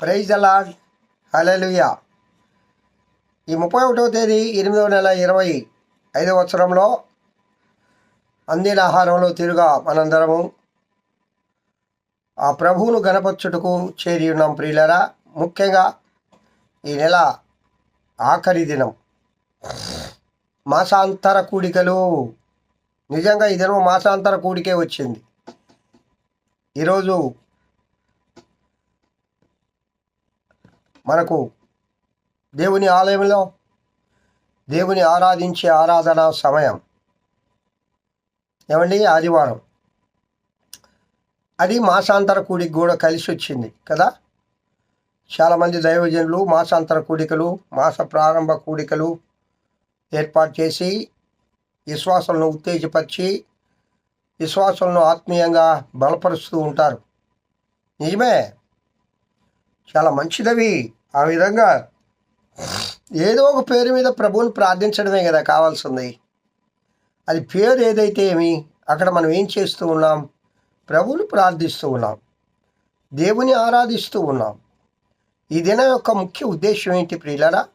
Praise అలాడ్ hallelujah ఈ ముప్పై ఒకటవ తేదీ ఎనిమిదవ నెల ఇరవై ఐదవ సంవత్సరంలో అందిన ఆహారంలో తిరుగా మనందరము ఆ ప్రభువును గణపరచుటకు చేరి ఉన్నాం ప్రియులరా. ముఖ్యంగా ఈ నెల ఆఖరి దినం. మాసాంతర కూడికలు. నిజంగా ఈ దినం మాసాంతర కూడికే వచ్చింది. ఈరోజు మనకు దేవుని ఆలయంలో దేవుని ఆరాధించే ఆరాధన సమయం. ఏమండి? ఆదివారం. అది మాసాంతర కూడికి కూడా కలిసి వచ్చింది కదా? చాలామంది దైవజనులు మాసాంతర కూడికలు మాస ప్రారంభ కూడికలు ఏర్పాటు చేసి విశ్వాసాలను ఉత్తేజపరిచి విశ్వాసాలను ఆత్మీయంగా బలపరుస్తూ ఉంటారు. నిజమే? చాలా మంచిదవి. ఆ విధంగా ఏదో ఒక పేరు మీద ప్రభువుని ప్రార్థించడమే కదా కావాల్సింది. అది పేరు ఏదైతే ఏమి అక్కడ మనం ఏం చేస్తూ ఉన్నాం? ప్రభువుని ప్రార్థిస్తూ ఉన్నాం. దేవుని ఆరాధిస్తూ ఉన్నాం. ఈ దినం యొక్క ముఖ్య ఉద్దేశం ఏంటి ప్రియులరా?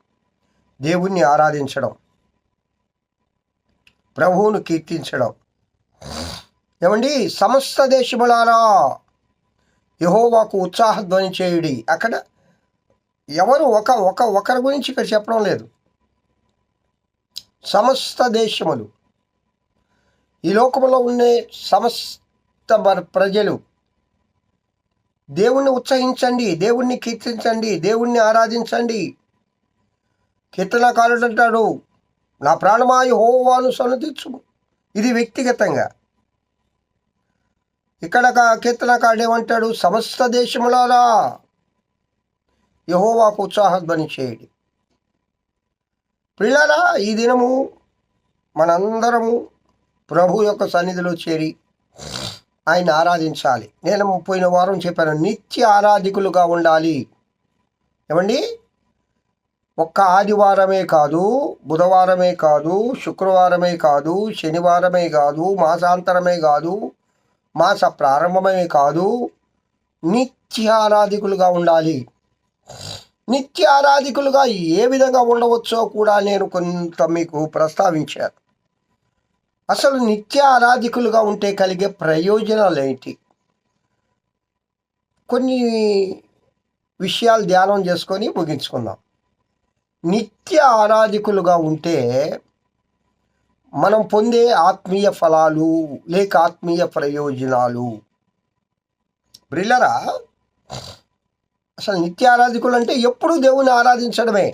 దేవుణ్ణి ఆరాధించడం. ప్రభువును కీర్తించడం. ఏమండి? సమస్త దేశములారా యహోవాకు ఉత్సాహధ్వని చేయుడి అక్కడ ఎవరు ఒక ఒక ఒకరి గురించి ఇక్కడ చెప్పడం లేదు. సమస్త దేశములు. ఈ లోకములో ఉండే సమస్త ప్రజలు. దేవుణ్ణి ఉత్సహించండి దేవుణ్ణి కీర్తించండి దేవుణ్ణి ఆరాధించండి. కీర్తనకారుడు అంటాడు నా ప్రాణమాయు హోవాను సన్నతించు ఇది వ్యక్తిగతంగా. ఇక్కడ కీర్తనకాడేమంటాడు సమస్త దేశములారా యహోవాకు ఉత్సాహధ్వని చేయండి పిల్లరా ఈ దినము మనందరము ప్రభు యొక్క సన్నిధిలో చేరి ఆయన ఆరాధించాలి. నేను పోయిన వారం చెప్పాను నిత్య ఆరాధికులుగా ఉండాలి. ఏమండి? ఒక్క ఆదివారమే కాదు బుధవారమే కాదు శుక్రవారమే కాదు శనివారమే కాదు మాసాంతరమే కాదు మాస ప్రారంభమే కాదు నిత్యారాధికులుగా ఉండాలి. నిత్యారాధికులుగా ఏ విధంగా ఉండవచ్చో కూడా నేను కొంత మీకు ప్రస్తావించాను. అసలు నిత్య ఆరాధికులుగా ఉంటే కలిగే ప్రయోజనాలు ఏంటి కొన్ని విషయాలు ధ్యానం చేసుకొని ముగించుకుందాం. నిత్య ఆరాధికులుగా ఉంటే మనం పొందే ఆత్మీయ ఫలాలు లేక ఆత్మీయ ప్రయోజనాలు. బ్రిల్లరా అసలు నిత్య ఆరాధికులు అంటే ఎప్పుడు దేవుని ఆరాధించడమే.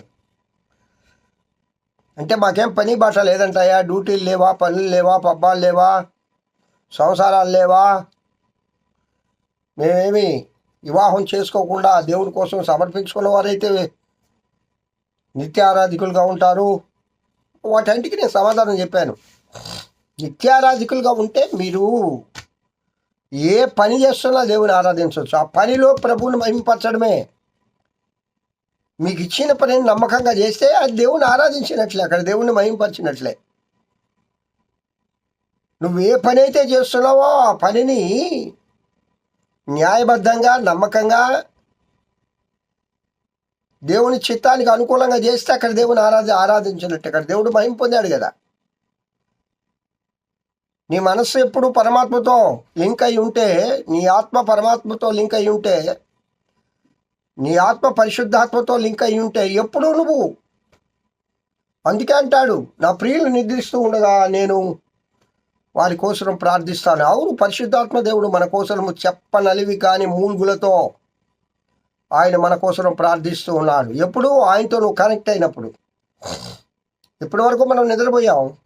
అంటే మాకేం పని భాష లేదంటాయా? డ్యూటీలు లేవా? పనులు లేవా? పబ్బాలు లేవా? సంసారాలు లేవా? మేమేమి వివాహం చేసుకోకుండా దేవుడి కోసం సమర్పించుకున్న వారైతే నిత్య ఆరాధికులుగా ఉంటారు. వాటంటికి నేను సమాధానం చెప్పాను. నిత్యారాధికులుగా ఉంటే మీరు ఏ పని చేస్తున్నా దేవుని ఆరాధించవచ్చు. ఆ పనిలో ప్రభువుని మహింపరచడమే. మీకు ఇచ్చిన పనిని నమ్మకంగా చేస్తే అది దేవుని ఆరాధించినట్లే అక్కడ దేవుణ్ణి మహింపరిచినట్లే. నువ్వు ఏ పని అయితే చేస్తున్నావో ఆ పనిని న్యాయబద్ధంగా నమ్మకంగా దేవుని చిత్తానికి అనుకూలంగా చేస్తే అక్కడ దేవుని ఆరాధి ఆరాధించినట్టు. అక్కడ దేవుడు మహిం పొందాడు కదా. నీ మనస్సు ఎప్పుడు పరమాత్మతో లింక్ అయి ఉంటే నీ ఆత్మ పరమాత్మతో లింక్ అయి ఉంటే నీ ఆత్మ పరిశుద్ధాత్మతో లింక్ అయి ఉంటే ఎప్పుడు నువ్వు అందుకే అంటాడు నా ప్రియులు నిద్రిస్తూ ఉండగా నేను వారి కోసం ప్రార్థిస్తాను. అవును పరిశుద్ధాత్మ దేవుడు మన కోసము చెప్పనలివి కాని మూల్గులతో ఆయన మన కోసం ప్రార్థిస్తూ ఉన్నాడు. ఎప్పుడు ఆయనతో నువ్వు కనెక్ట్ అయినప్పుడు. ఇప్పటి వరకు మనం నిద్రపోయాం.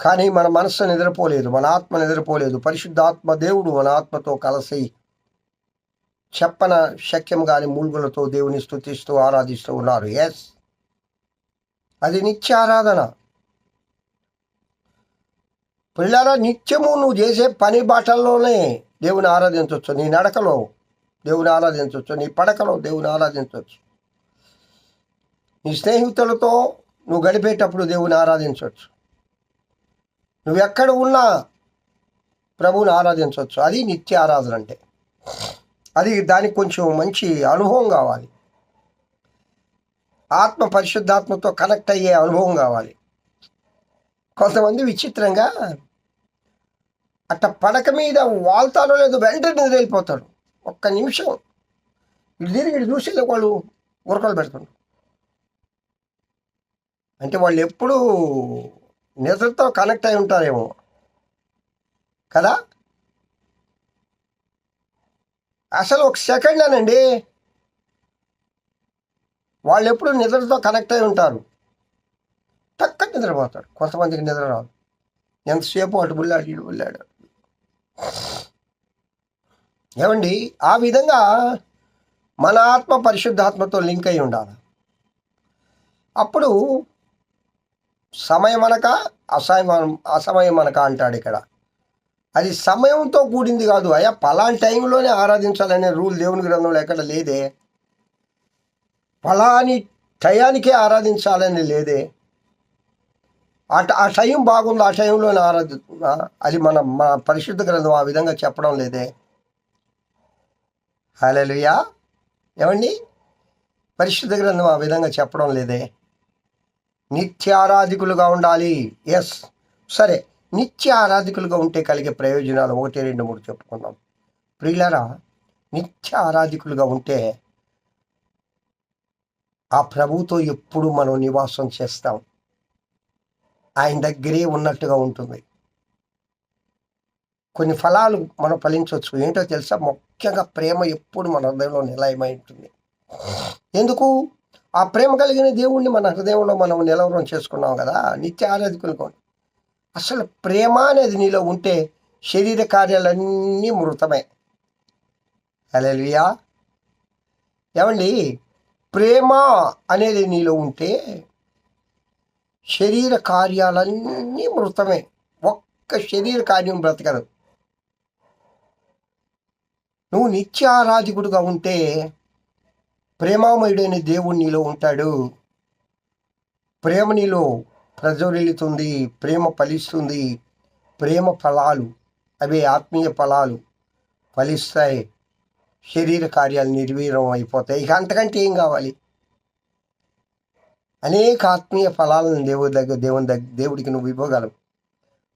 కానీ మన మనస్సు నిద్రపోలేదు మన ఆత్మ నిద్రపోలేదు. పరిశుద్ధాత్మ దేవుడు మన ఆత్మతో కలిసి చెప్పన శక్యం కాని మూల్గులతో దేవుని స్థుతిస్తూ ఆరాధిస్తూ ఉన్నారు. ఎస్ అది నిత్య ఆరాధన. పిల్లల నిత్యము నువ్వు చేసే పని బాటల్లోనే దేవుని ఆరాధించవచ్చు. నీ నడకలో దేవుని ఆరాధించవచ్చు. నీ పడకలో దేవుని ఆరాధించవచ్చు. నీ స్నేహితులతో నువ్వు గడిపేటప్పుడు దేవుని ఆరాధించవచ్చు. నువ్వు ఎక్కడ ఉన్నా ప్రభువుని ఆరాధించవచ్చు. అది నిత్య ఆరాధన అంటే. అది దానికి కొంచెం మంచి అనుభవం కావాలి. ఆత్మ పరిశుద్ధాత్మతో కనెక్ట్ అయ్యే అనుభవం కావాలి. కొంతమంది విచిత్రంగా అట్ట పడక మీద వాళ్తారో లేదో వెంటనే నిద్రపోతాడు వెళ్ళిపోతాడు ఒక్క నిమిషం. ఇటు తిరిగి ఇటు చూసి వాళ్ళు ఉరకలు పెడుతుండ్రు అంటే వాళ్ళు ఎప్పుడూ నిద్రతో కనెక్ట్ అయి ఉంటారేమో. కదా? అసలు ఒక సెకండ్ అనండి. వాళ్ళు ఎప్పుడు నిద్రతో కనెక్ట్ అయి ఉంటారు. టక్క నిద్రపోతారు. కొంతమందికి నిద్ర రాదు. ఎంతసేపు అటు బుల్లాడు ఇటు బుల్లాడు ఏమండి? ఆ విధంగా మన ఆత్మ పరిశుద్ధాత్మతో లింక్ అయి ఉండాలి. అప్పుడు సమయం అనక అసమయం అసమయం అనక అంటాడు ఇక్కడ. అది సమయంతో కూడింది కాదు. అయ్యా పలాని టైంలోనే ఆరాధించాలనే రూల్ దేవుని గ్రంథంలో ఎక్కడ లేదే. పలాని టయానికే ఆరాధించాలని లేదే. ఆ ఆ టైం బాగుంది ఆ టైంలోనే ఆరాధి అది మన మన పరిశుద్ధ గ్రంథం ఆ విధంగా చెప్పడం లేదే. హలోయా ఏమండి? పరిశుద్ధ గ్రంథం ఆ విధంగా చెప్పడం లేదే. నిత్య ఆరాధికులుగా ఉండాలి. ఎస్ సరే నిత్య ఆరాధికులుగా ఉంటే కలిగే ప్రయోజనాలు ఒకటి రెండు మూడు చెప్పుకున్నాం ప్రియులరా నిత్య ఆరాధికులుగా ఉంటే ఆ ప్రభుతో ఎప్పుడు మనం నివాసం చేస్తాం. ఆయన దగ్గరే ఉన్నట్టుగా ఉంటుంది. కొన్ని ఫలాలు మనం ఫలించవచ్చు. ఏంటో తెలుసా? ముఖ్యంగా ప్రేమ ఎప్పుడు మన హృదయంలో నిలయమై ఉంటుంది. ఎందుకు? ఆ ప్రేమ కలిగిన దేవుణ్ణి మన హృదయంలో మనం నిలవరం చేసుకున్నాం కదా నిత్య ఆరాధికులుగా అసలు ప్రేమ అనేది నీలో ఉంటే శరీర కార్యాలన్నీ మృతమే. అలెలియా ఏమండి? ప్రేమ అనేది నీలో ఉంటే శరీర కార్యాలన్నీ మృతమే. ఒక్క శరీర కార్యం బ్రతకదు. నువ్వు నిత్యారాధికుడుగా ఉంటే ప్రేమామయుడైన దేవుడు నీలో ఉంటాడు. ప్రేమ నీలో ప్రజ్వరిల్లుతుంది ప్రేమ ఫలిస్తుంది ప్రేమ ఫలాలు అవే ఆత్మీయ ఫలాలు ఫలిస్తాయి. శరీర కార్యాలు నిర్వీర్యం అయిపోతాయి. ఇక అంతకంటే ఏం కావాలి? అనేక ఆత్మీయ ఫలాలను దేవుడి దగ్గర దేవుని దగ్గర దేవుడికి నువ్వు ఇవ్వగలవు.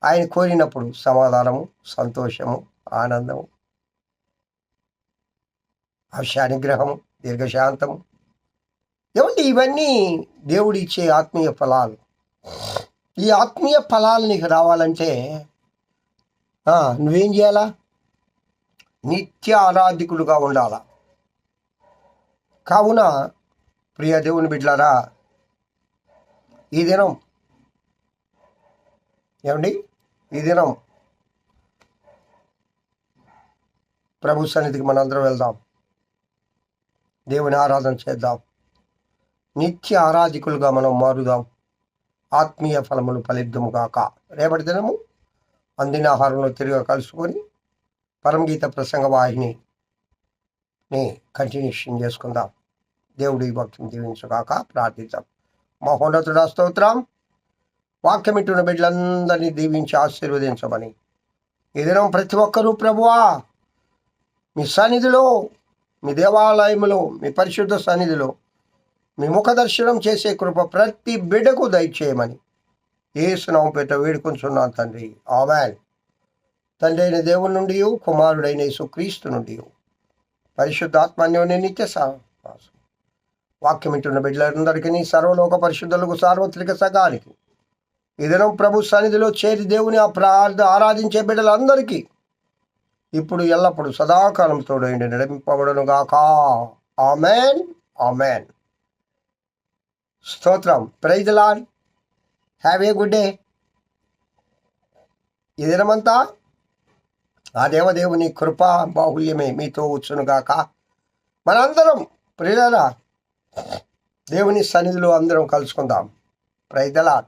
ఆయన కోరినప్పుడు సమాధానము సంతోషము ఆనందము హర్షానుగ్రహము దీర్ఘశాంతము. ఏమండి ఇవన్నీ దేవుడు ఇచ్చే ఆత్మీయ ఫలాలు? ఈ ఆత్మీయ ఫలాలు నీకు రావాలంటే నువ్వేం చేయాలా? నిత్య ఆరాధికులుగా ఉండాలా? కావున ప్రియ దేవుని బిడ్డలారా ఈ దినం ఏమండి? ఈ దినం ప్రభు సన్నిధికి మనందరం వెళ్దాం. దేవుని ఆరాధన చేద్దాం. నిత్య ఆరాధికులుగా మనం మారుదాం. ఆత్మీయ ఫలములు ఫలిద్దము కాక రేపటి దినము అందిన ఆహారంలో తిరిగి కలుసుకొని పరమగీత ప్రసంగ వాహిని కంటిన్యూషన్ చేసుకుందాం. దేవుడి భక్తిని దీవించుగాక ప్రార్థిద్దాం. మహోన్నతుడ స్తోత్రం. వాక్యం ఇట్టున్న బిడ్డలందరినీ దీవించి ఆశీర్వదించమని ఈ దినం ప్రతి ఒక్కరూ ప్రభువా మీ సన్నిధిలో మీ దేవాలయములో మీ పరిశుద్ధ సన్నిధిలో మీ ముఖ దర్శనం చేసే కృప ప్రతి బిడ్డకు దయచేయమని ఏసునామ పేట వేడుకొంచున్నాను తండ్రి. ఆమెన్. తండ్రి అయిన దేవుని నుండి కుమారుడైన యేసుక్రీస్తు నుండి పరిశుద్ధాత్మాన్యోని నిత్య సహవాసం వాక్యం ఇంటున్న బిడ్డలందరికీ సర్వలోక పరిశుద్ధులకు సార్వత్రిక సగానికి ఈ దినం ప్రభు సన్నిధిలో చేరి దేవుని ఆ ప్రార్థ ఆరాధించే బిడ్డలందరికీ ఇప్పుడు ఎల్లప్పుడు సదాకాలం తోడైండి నడిపింపబడును గాక ఆమెన్ ఆమెన్. స్తోత్రం. Praise lord have a good day. ఈ దినమంతా ఆ దేవదేవుని కృప బాహుల్యమే మీతో వచ్చునుగాక. మనందరం ప్రియులారా దేవుని సన్నిధిలో అందరం కలుసుకుందాం. Praise lord